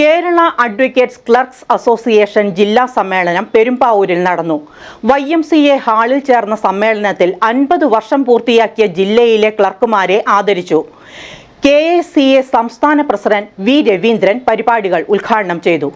Kerala advocates clerks association ജില്ലാ സമ്മേളനം പെരുമ്പാവൂരിൽ നടന്നു. വൈ എം സി എ ഹാളിൽ ചേർന്ന സമ്മേളനത്തിൽ അൻപത് വർഷം പൂർത്തിയാക്കിയ ജില്ലയിലെ ക്ലർക്കുമാരെ ആദരിച്ചു. കെ എ സി എ സംസ്ഥാന പ്രസിഡന്റ് വി രവീന്ദ്രൻ പരിപാടികൾ ഉദ്ഘാടനം ചെയ്തു.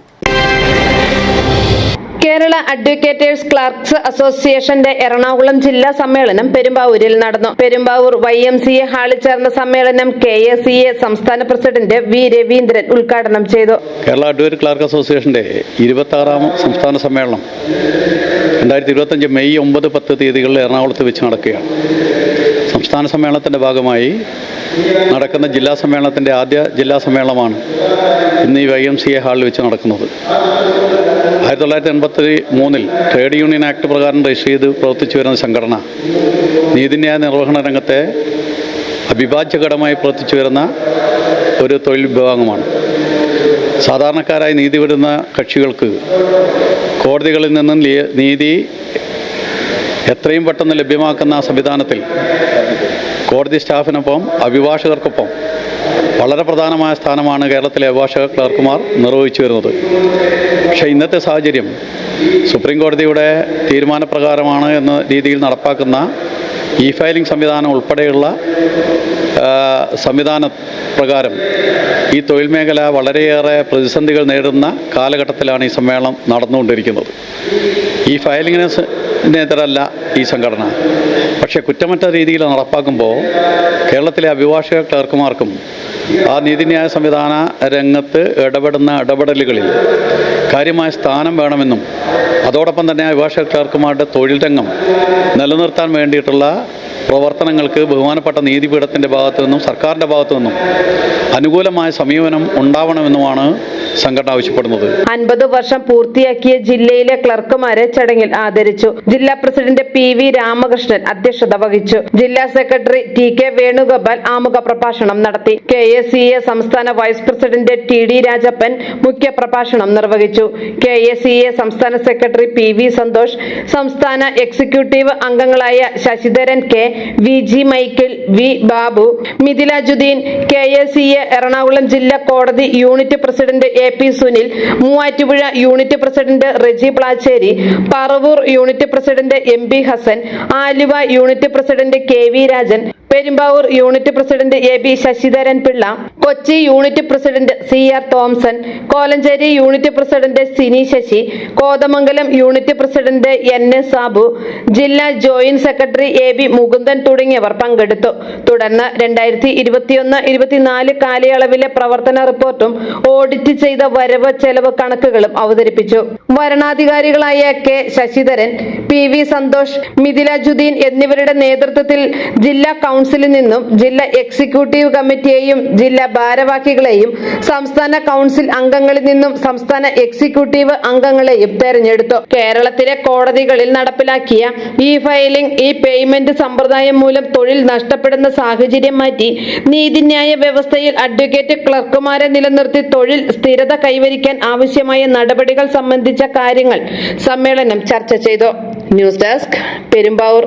കേരള അഡ്വക്കേറ്റേഴ്സ് ക്ലർക്സ് അസോസിയേഷന്റെ എറണാകുളം ജില്ലാ സമ്മേളനം പെരുമ്പാവൂരിൽ നടന്നു. Perumbavoor Y M C A ഹാളിൽ ചേർന്ന സമ്മേളനം കെ എ സി എ സംസ്ഥാന പ്രസിഡന്റ് വി രവീന്ദ്രൻ ഉദ്ഘാടനം ചെയ്തു. കേരള അഡ്വക്കേറ്റ് ക്ലാർക്ക് അസോസിയേഷന്റെ ഇരുപത്താറാം സംസ്ഥാന സമ്മേളനം രണ്ടായിരത്തി ഇരുപത്തഞ്ച് മെയ് ഒമ്പത് പത്ത് തീയതികളിൽ എറണാകുളത്ത് വെച്ച് നടക്കുകയാണ്. സംസ്ഥാന സമ്മേളനത്തിന്റെ ഭാഗമായി നടക്കുന്ന ജില്ലാ സമ്മേളനത്തിന്റെ ആദ്യ ജില്ലാ സമ്മേളനമാണ് ഇന്ന് ഈ വൈ എം സി എ ഹാളിൽ വെച്ച് നടക്കുന്നത്. ആയിരത്തി തൊള്ളായിരത്തി എൺപത്തി മൂന്നിൽ ട്രേഡ് യൂണിയൻ ആക്ട് പ്രകാരം രജിസ്റ്റർ ചെയ്ത് പ്രവർത്തിച്ചു വരുന്ന സംഘടന നീതിന്യായ നിർവഹണ രംഗത്തെ അവിഭാജ്യ ഘടകമായി പ്രവർത്തിച്ചു വരുന്ന ഒരു തൊഴിൽ വിഭാഗമാണ്. സാധാരണക്കാരായി നീതി വിടുന്ന കക്ഷികൾക്ക് കോടതികളിൽ നിന്നും നീതി എത്രയും പെട്ടെന്ന് ലഭ്യമാക്കുന്ന സംവിധാനത്തിൽ കോടതി സ്റ്റാഫിനൊപ്പം അഭിഭാഷകർക്കൊപ്പം വളരെ പ്രധാനമായ സ്ഥാനമാണ് കേരളത്തിലെ അഭിഭാഷക ക്ലർക്കുമാർ നിർവഹിച്ചു വരുന്നത്. പക്ഷേ ഇന്നത്തെ സാഹചര്യം സുപ്രീം കോടതിയുടെ തീരുമാനപ്രകാരമാണ് എന്ന രീതിയിൽ നടപ്പാക്കുന്ന ഇ ഫയലിംഗ് സംവിധാനം ഉൾപ്പെടെയുള്ള സംവിധാന പ്രകാരം ഈ തൊഴിൽ മേഖല വളരെയേറെ പ്രതിസന്ധികൾ നേരിടുന്ന കാലഘട്ടത്തിലാണ് ഈ സമ്മേളനം നടന്നുകൊണ്ടിരിക്കുന്നത്. ഈ ഫയലിങ്ങിനെതിരല്ല ഈ സംഘടന. പക്ഷേ കുറ്റമറ്റ രീതിയിൽ നടപ്പാക്കുമ്പോൾ കേരളത്തിലെ അഭിഭാഷക ക്ലർക്കുമാർക്കും ആ നീതിന്യായ സംവിധാന രംഗത്ത് ഇടപെടുന്ന ഇടപെടലുകളിൽ കാര്യമായ സ്ഥാനം വേണമെന്നും അതോടൊപ്പം തന്നെ അഭിഭാഷക ക്ലർക്കുമാരുടെ തൊഴിൽ രംഗം നിലനിർത്താൻ വേണ്ടിയിട്ടുള്ള പ്രവർത്തനങ്ങൾക്ക് ബഹുമാനപ്പെട്ട നീതിപീഠത്തിന്റെ ഭാഗത്തു നിന്നും സർക്കാരിന്റെ ഭാഗത്തു നിന്നും അനുകൂലമായ സമീപനം ഉണ്ടാവണമെന്നുമാണ് സംഘടന ആവശ്യപ്പെടുന്നത്. അൻപത് വർഷം പൂർത്തിയാക്കിയ ജില്ലയിലെ ക്ലർക്കുമാരെ ചടങ്ങിൽ ആദരിച്ചു. ജില്ലാ പ്രസിഡന്റ് പി വി രാമകൃഷ്ണൻ അധ്യക്ഷത വഹിച്ചു. ജില്ലാ സെക്രട്ടറി ടി കെ വേണുഗോപാൽ ആമുഖ പ്രഭാഷണം നടത്തി. കെ എസ് സി എ സംസ്ഥാന vice president T D Rajappan മുഖ്യ പ്രഭാഷണം നിർവഹിച്ചു. കെ എ സി എ സംസ്ഥാന സെക്രട്ടറി പി വി സന്തോഷ് സംസ്ഥാന എക്സിക്യൂട്ടീവ് അംഗങ്ങളായ Sasidharan K V G Michael V Babu Mithilajuddeen K S C A Ernakulam ജില്ലാ കോടതി unit president A P Sunil Muvattupuzha unit president Reji Plachery Paravur unit president M P Hassan Aluva unit president K V Rajan Perumbavoor unit president A B Sasidharan Pillai Kochi unit president C R Thomson Kolenchery unit president Sini Sasi Kothamangalam unit president N S Sabu ജില്ലാ joint secretary A B Mukundan തുടങ്ങിയവർ പങ്കെടുത്തു. തുടർന്ന് രണ്ടായിരത്തി ഇരുപത്തിയൊന്ന് ഇരുപത്തിനാല് കാലയളവിലെ പ്രവർത്തന റിപ്പോർട്ടും ഓഡിറ്റ് ചെയ്ത വരവ് ചെലവ് കണക്കുകളും അവതരിപ്പിച്ചു. വരണാധികാരികളായ K Sasidharan P V Santhosh Mithilajuddeen എന്നിവരുടെ നേതൃത്വത്തിൽ ജില്ലാ കൗൺസിലിൽ നിന്നും ജില്ലാ എക്സിക്യൂട്ടീവ് കമ്മിറ്റിയെയും ജില്ലാ ഭാരവാഹികളെയും സംസ്ഥാന കൗൺസിൽ അംഗങ്ങളിൽ നിന്നും സംസ്ഥാന എക്സിക്യൂട്ടീവ് അംഗങ്ങളെയും തെരഞ്ഞെടുത്തു. കേരളത്തിലെ കോടതികളിൽ നടപ്പിലാക്കിയ ഇ ഫയലിംഗ് ഇ പേയ്മെന്റ് സമ്പ്രദായം മൂലം തൊഴിൽ നഷ്ടപ്പെടുന്ന സാഹചര്യം മാറ്റി നീതിന്യായ വ്യവസ്ഥയിൽ അഡ്വക്കേറ്റ് ക്ലർക്കുമാരെ നിലനിർത്തി തൊഴിൽ സ്ഥിരത കൈവരിക്കാൻ ആവശ്യമായ നടപടികൾ സംബന്ധിച്ച കാര്യങ്ങൾ സമ്മേളനം ചർച്ച ചെയ്തു. News desk Perumbavoor.